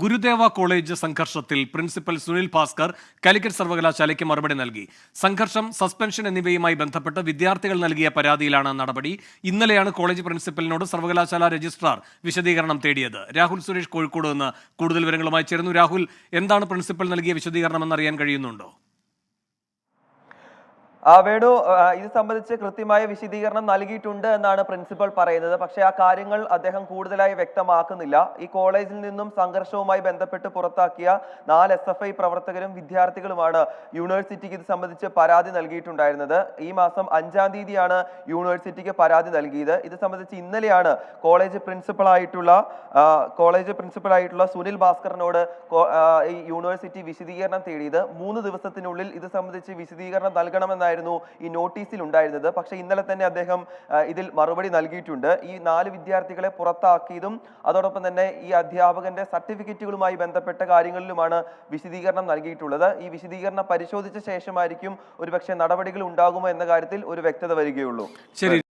Gurudeva college സംഘർഷത്തിൽ principal Sunil Bhaskar Calicut സർവകലാശാലയ്ക്ക് മറുപടി നൽകി. സംഘർഷം സസ്പെൻഷൻ എന്നിവയുമായി ബന്ധപ്പെട്ട് വിദ്യാർത്ഥികൾ നൽകിയ പരാതിയിലാണ് നടപടി. ഇന്നലെയാണ് കോളേജ് പ്രിൻസിപ്പലിനോട് സർവകലാശാല രജിസ്ട്രാർ വിശദീകരണം തേടിയത്. രാഹുൽ സുരേഷ് കോഴിക്കോട് നിന്ന് കൂടുതൽ വിവരങ്ങളുമായി ചേരുന്നു. രാഹുൽ എന്താണ് പ്രിൻസിപ്പൽ നൽകിയ വിശദീകരണം എന്നറിയാൻ കഴിയുന്നുണ്ടോ? വേണു ഇത് സംബന്ധിച്ച് കൃത്യമായ വിശദീകരണം നൽകിയിട്ടുണ്ട് എന്നാണ് പ്രിൻസിപ്പൽ പറയുന്നത്. പക്ഷേ ആ കാര്യങ്ങൾ അദ്ദേഹം കൂടുതലായി വ്യക്തമാക്കുന്നില്ല. ഈ കോളേജിൽ നിന്നും സംഘർഷവുമായി ബന്ധപ്പെട്ട് പുറത്താക്കിയ നാല് എസ് എഫ് ഐ പ്രവർത്തകരും വിദ്യാർത്ഥികളുമാണ് യൂണിവേഴ്സിറ്റിക്ക് ഇത് സംബന്ധിച്ച് പരാതി നൽകിയിട്ടുണ്ടായിരുന്നത്. ഈ മാസം അഞ്ചാം തീയതിയാണ് യൂണിവേഴ്സിറ്റിക്ക് പരാതി നൽകിയത്. ഇത് സംബന്ധിച്ച് ഇന്നലെയാണ് കോളേജ് പ്രിൻസിപ്പൽ ആയിട്ടുള്ള കോളേജ് പ്രിൻസിപ്പൽ ആയിട്ടുള്ള സുനിൽ ഭാസ്കറിനോട് ഈ യൂണിവേഴ്സിറ്റി വിശദീകരണം തേടിയത്. മൂന്ന് ദിവസത്തിനുള്ളിൽ ഇത് സംബന്ധിച്ച് വിശദീകരണം നൽകണമെന്നായിരുന്നു ഈ നോട്ടീസിൽ ഉണ്ടായിരുന്നത്. പക്ഷേ ഇന്നലെ തന്നെ അദ്ദേഹം ഇതിൽ മറുപടി നൽകിയിട്ടുണ്ട്. ഈ നാല് വിദ്യാർത്ഥികളെ പുറത്താക്കിയതും അതോടൊപ്പം തന്നെ ഈ അധ്യാപകന്റെ സർട്ടിഫിക്കറ്റുകളുമായി ബന്ധപ്പെട്ട കാര്യങ്ങളിലുമാണ് വിശദീകരണം നൽകിയിട്ടുള്ളത്. ഈ വിശദീകരണം പരിശോധിച്ച ശേഷമായിരിക്കും ഒരുപക്ഷെ നടപടികൾ ഉണ്ടാകുമോ എന്ന കാര്യത്തിൽ ഒരു വ്യക്തത വരികയുള്ളൂ. ശരി.